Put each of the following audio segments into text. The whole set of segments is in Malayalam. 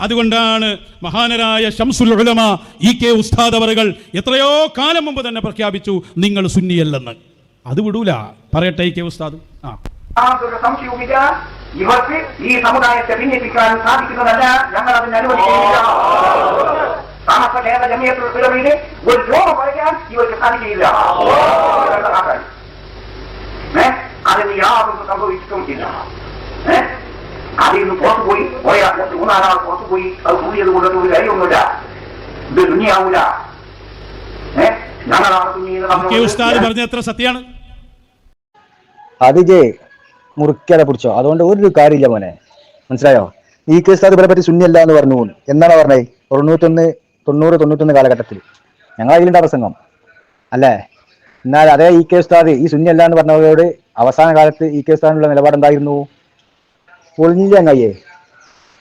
അതുകൊണ്ടാണ് മഹാനരായ ഷംസുൽ ഉലമ ഇ കെ ഉസ്താദ് അവറുകൾ എത്രയോ കാലം മുമ്പ് തന്നെ പ്രഖ്യാപിച്ചു നിങ്ങൾ സുന്നിയല്ലെന്ന്. അത് വിടൂല. പറയട്ടെ ഇ കെ ഉസ്താദ്. ആ. ഇവർക്ക് ഈ സമുദായത്തെ ഭിന്നിപ്പിക്കാൻ സാധിക്കുന്നതല്ല ഞങ്ങൾ അതിന് അനുവദിക്കുന്നില്ല താമസ കേരള ജമിയത്തുൽ ഉലമയിലെ ഒരു രോഗം പറയാൻ ഇവർക്ക് സാധിക്കില്ല? അതിന് യാതൊന്നും സംഭവിച്ചിട്ടും ഇല്ല. ഏ? അതിൽ നിന്ന് പുറത്തു പോയി. ഒരാൾ കുറച്ച് മൂന്നാലാൾ പുറത്തു പോയി. അത് കൂടിയത് കൊണ്ടൊന്നും ഒരു കാര്യമൊന്നുമില്ല. ഇത് ദുനിയാവൂല. ഏഹ് ഞങ്ങളാണ് ഇ കെ പറഞ്ഞ എത്ര മുറുക്കാതെ പിടിച്ചോ. അതുകൊണ്ട് ഒരു കാര്യമില്ല മോനെ. മനസ്സിലായോ? ഈ കേസ് അത് ഇവരെ പറ്റി ശൂന്യല്ല എന്ന് പറഞ്ഞു എന്നാണ് പറഞ്ഞത് തൊണ്ണൂറ്റൊന്ന് തൊണ്ണൂറ് തൊണ്ണൂറ്റൊന്ന് കാലഘട്ടത്തിൽ. ഞങ്ങൾ അതിലുണ്ട് പ്രസംഗം അല്ലേ? എന്നാൽ അതേ ഈ കെ ഉസ്താദ് ഈ ശൂന്യല്ല എന്ന് പറഞ്ഞവരോട് അവസാന കാലത്ത് ഈ കെ ഉസ്താദിനുള്ള നിലപാട് എന്തായിരുന്നു പൊളിഞ്ഞില്ല അങ്ങയ്യേ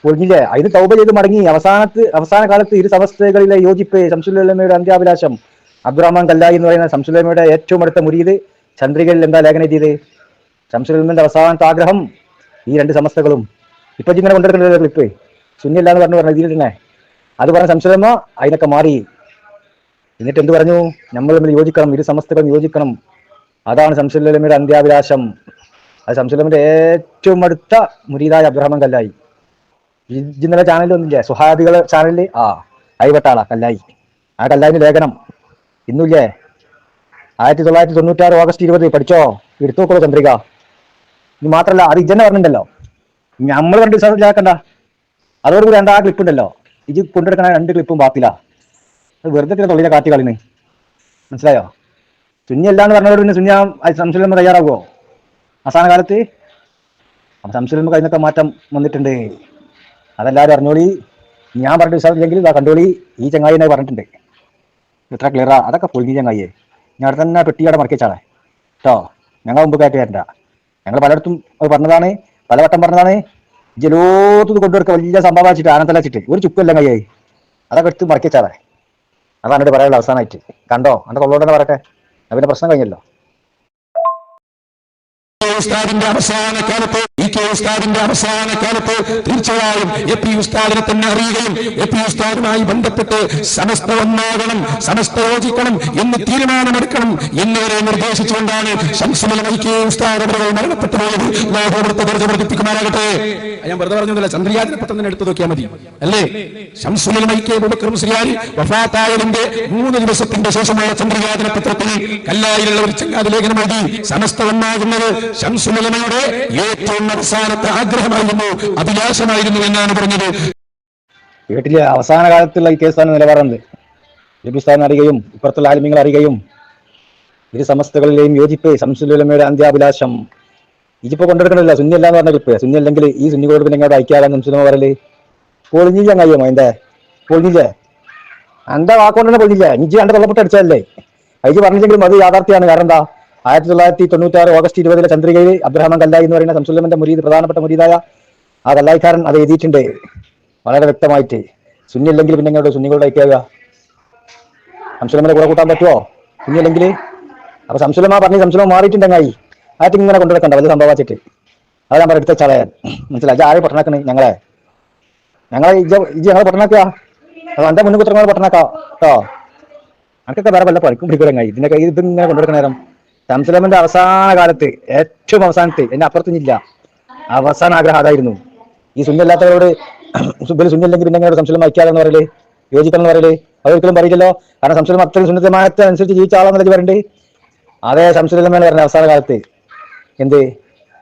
പൊളിഞ്ഞില്ലേ? അതിന് തൗബ ചെയ്ത് മടങ്ങി. അവസാനത്ത് അവസാന കാലത്ത് ഇരു സമസ്തകളിലെ യോജിപ്പ് ശംസുല്ലമ്മയുടെ അന്ത്യാഭിലാഷം. അബ്ദുറഹ്മാൻ കല്ലായി എന്ന് പറയുന്ന ശംസുല്ലമ്മയുടെ ഏറ്റവും അടുത്ത മുരീത് ചന്ദ്രികയിൽ എന്താ ലേഖനം ചെയ്ത് ശംസുല്ലമ്മന്റെ അവസാനത്തെ ആഗ്രഹം ഈ രണ്ട് സമസ്തകളും. ഇപ്പൊ ഇങ്ങനെ കൊണ്ടെടുക്കുന്ന ക്ലിപ്പ് ശൂന്യല്ല എന്ന് പറഞ്ഞു പറഞ്ഞു ഇതിൽ അത് പറഞ്ഞ ശംസുലമ്മ അതിനൊക്കെ മാറി. എന്നിട്ട് എന്ത് പറഞ്ഞു? നമ്മൾ തമ്മിൽ യോജിക്കണം ഇരു സമസ്തകളും യോജിക്കണം. അതാണ് ശംസുല്ലമ്മയുടെ അന്ത്യാഭിലാഷം. അത് ശംസുലമിന്റെ ഏറ്റവും അടുത്ത മുരീദായ അബ്ദുറഹ്മാൻ കല്ലായി. ഇന്നലെ ചാനലൊന്നുമില്ലേ സുഹാദികൾ ചാനലിൽ ആ അയിപ്പെട്ട കല്ലായി. ആ കല്ലായിന്റെ ലേഖനം. ഇന്നില്ലേ? ആയിരത്തി തൊള്ളായിരത്തി തൊണ്ണൂറ്റാറ് ഓഗസ്റ്റ് ഇരുപത്. പഠിച്ചോ? എടുത്തു നോക്കോ ചന്ദ്രിക. ഇത് മാത്രല്ല അത് ഇജന്നെ പറഞ്ഞിട്ടുണ്ടല്ലോ നമ്മൾ രണ്ട് വിശ്വാസത്തിലാക്കണ്ട അതോടുകൂടി രണ്ട് ആ ക്ലിപ്പ് ഉണ്ടല്ലോ? ഇത് കൊണ്ടെടുക്കണ രണ്ട് ക്ലിപ്പും പാത്തില്ല അത് വെറുതെ തന്നെ തൊള്ളിനെ കാട്ടി കളിന് മനസ്സിലായോ? സുന്നി എന്ന് പറഞ്ഞവരോട് പിന്നെ സുന്നി സംശയം തയ്യാറാകുമോ അവസാന കാലത്ത് സംശയം കഴിഞ്ഞൊക്കെ മാറ്റം വന്നിട്ടുണ്ട്. അതെല്ലാവരും അറിഞ്ഞോളി. ഞാൻ പറഞ്ഞ വിശ്വാസമില്ലെങ്കിൽ ഇതാ കണ്ടോളി. ഈ ചങ്ങായി എന്നെ പറഞ്ഞിട്ടുണ്ട്. ഇത്ര ക്ലിയറാ അതൊക്കെ പൊളിഞ്ഞ ചങ്ങായിയെ. ഞാൻ അവിടെ തന്നെ പെട്ടിയുടെ മറക്കിച്ചാളെ കേട്ടോ ഞങ്ങൾ മുമ്പ് കയറ്റി വരണ്ട. ഞങ്ങൾ പലയിടത്തും അത് പറഞ്ഞതാണ്. പലവട്ടം പറഞ്ഞതാണ്. ജലോത്ത് കൊണ്ടുവരക്ക വലിയ സംഭവം വെച്ചിട്ട് ആനത്തല വെച്ചിട്ട്. ഒരു ചുക്കല്ല കയ്യായി അതൊക്കെ എടുത്ത് മറക്കിച്ചാളെ അതാണ് എന്നോട് പറയാനുള്ള അവസാനമായിട്ട്. കണ്ടോ? അന്നൊക്കെ തൊള്ളോടെ പറയട്ടെ. അതിന്റെ പ്രശ്നം കഴിഞ്ഞല്ലോ. ഉസ്താദിന്റെ അവസാന കാലത്ത് കെ ഉസ്താദിന്റെ അവസാന കാലത്ത് തീർച്ചയായും എ പി ഉസ്താദിനെ തന്നെ അറിയുകയും എ പി ഉസ്താദുമായി ബന്ധപ്പെട്ട് സമസ്ത ഒന്നാകണം സമസ്ത യോജിക്കണം എന്ന് തീരുമാനമെടുക്കണം എന്നിവരെ നിർദ്ദേശിച്ചുകൊണ്ടാണ് ഉസ്താദ് ഞാൻ വെറുതെ മതി. അല്ലേ? വഫാത്തായതിന്റെ മൂന്ന് ദിവസത്തിന്റെ ശേഷമുള്ള ചന്ദ്രയാതന പത്രത്തിൽ കല്ലായിലുള്ള ഒരു ചങ്ങാതി ലേഖനം സമസ്ത ഒന്നാകുന്നത് ഏറ്റവും അവസാനത്തെ ആഗ്രഹമായിരുന്നു. അഭിലാഷമായിരുന്നു എന്നാണ് പറഞ്ഞത്. വീട്ടിലെ അവസാന കാലത്തുള്ള ഈ കേസാണ് നിലപാടുന്നത് ലഭ്യസ്ഥാനം അറിയുകയും ഇപ്പുറത്തുള്ള ആലിമ്യങ്ങൾ അറിയുകയും ഇരു സമസ്തകളിലെയും യോജിപ്പ് സംസുലമയുടെ അന്ത്യാഭിലാഷം. ഇതിപ്പോ കൊണ്ടെടുക്കണില്ല സുന്നിയല്ല എന്ന് പറഞ്ഞ ക്ലിപ്പ് സുന്നി അല്ലെങ്കിൽ ഈ സുന്നികളോട് പിന്നെ ഇങ്ങോട്ട് അയക്കാതെ സംസുലമ പറയൽ? പൊളിഞ്ഞില്ല കയ്യോ അതിന്റെ പൊളിഞ്ഞില്ലേ? എന്താ വാക്കുകൊണ്ട് തന്നെ പൊളിഞ്ഞില്ല? ഇഞ്ചി കണ്ട തള്ളപ്പെട്ട് അടിച്ചതല്ലേ? അയച്ച് പറഞ്ഞില്ലെങ്കിലും അത് യാഥാർത്ഥ്യമാണ്. കാരണം എന്താ? ആയിരത്തി തൊള്ളായിരത്തി തൊണ്ണൂറ്റി ആറ് ഓഗസ്റ്റ് ഇരുപതിലെ ചന്ദ്രികയിൽ അബ്രഹാം കല്ലായി എന്ന് പറയുന്ന സംസുലമന്റെ മുരീദ് പ്രധാനപ്പെട്ട മുരീദായ ആ കല്ലായിക്കാരൻ അത് എഴുതിയിട്ടുണ്ട്. വളരെ വ്യക്തമായിട്ട്. സുന്നില്ലെങ്കിൽ പിന്നെ എങ്ങോട്ട് സുന്നികളുടെ ഐക്യാവുക. സംസുലമനെ കൂടെ കൂട്ടാൻ പറ്റുമോ സുന്നി അല്ലെങ്കിൽ അപ്പൊ സംസുലമ പറഞ്ഞ് സംസുലം മാറിയിട്ടുണ്ടെങ്കിൽ ആയിട്ട് ഇങ്ങനെ കൊണ്ടുവരക്കണ്ട വലിയ സംഭവിച്ചിട്ട് അത് നമ്മുടെ എടുത്ത ചളയാൻ. മനസ്സിലായി? ആരെ പട്ടണക്കണ് ഞങ്ങളെ. ഞങ്ങളെ ഇജ് ഞങ്ങളെ പൊട്ടനാക്കുക? അത് എന്റെ മുന്നിൽ കുത്രങ്ങളെ പട്ടണക്കാ കേട്ടോ? എനിക്കൊക്കെ വേറെ വല്ല പഠിക്കും പിടിക്കുറങ്ങായി ഇത് ഇങ്ങനെ ഇത് സംസുലമന്റെ അവസാന കാലത്ത് ഏറ്റവും അവസാനത്തെ എന്നെ അപ്പുറത്തിനില്ല അവസാന ആഗ്രഹം അതായിരുന്നു. ഈ സുന്ദല്ലാത്തവരോട് സുബിൽ സുന്ദല്ലെങ്കിൽ പിന്നെ എങ്ങനെ സംശയം വയ്ക്കാതെന്ന് പറയൽ? യോജിക്കണം പറയൽ? അതൊരിക്കലും പറയില്ലല്ലോ. കാരണം സംശയം അത്രയും അനുസരിച്ച് ജീവിച്ച ആളാണെന്നല്ലേ പറയണ്ടേ. അതേ സംശയം പറഞ്ഞ അവസാന കാലത്ത്. എന്ത്?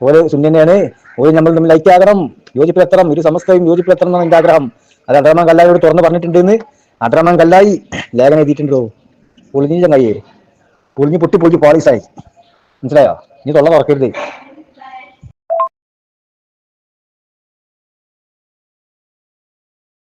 ഓരോ സുന്ദനെയാണ് ഓരോ നമ്മൾ തമ്മിൽ ഐക്യാകണം യോജിപ്പിലെത്തണം ഒരു സമസ്തയും യോജിപ്പിലെത്തണം എന്നാണ് എന്റെ ആഗ്രഹം. അത് അഡ്രമാൻ കല്ലായോട് തുറന്ന് പറഞ്ഞിട്ടുണ്ടെന്ന് അഡ്രമാൻ കല്ലായി ലേഖനം എഴുതിയിട്ടുണ്ടോ? ഒളിഞ്ഞ കയ്യേ പൊളിഞ്ഞ് പൊട്ടി പൊളിഞ്ഞ് പോളീസായി മനസ്സിലായോ? നീ തൊള്ള തുറക്കരുത്.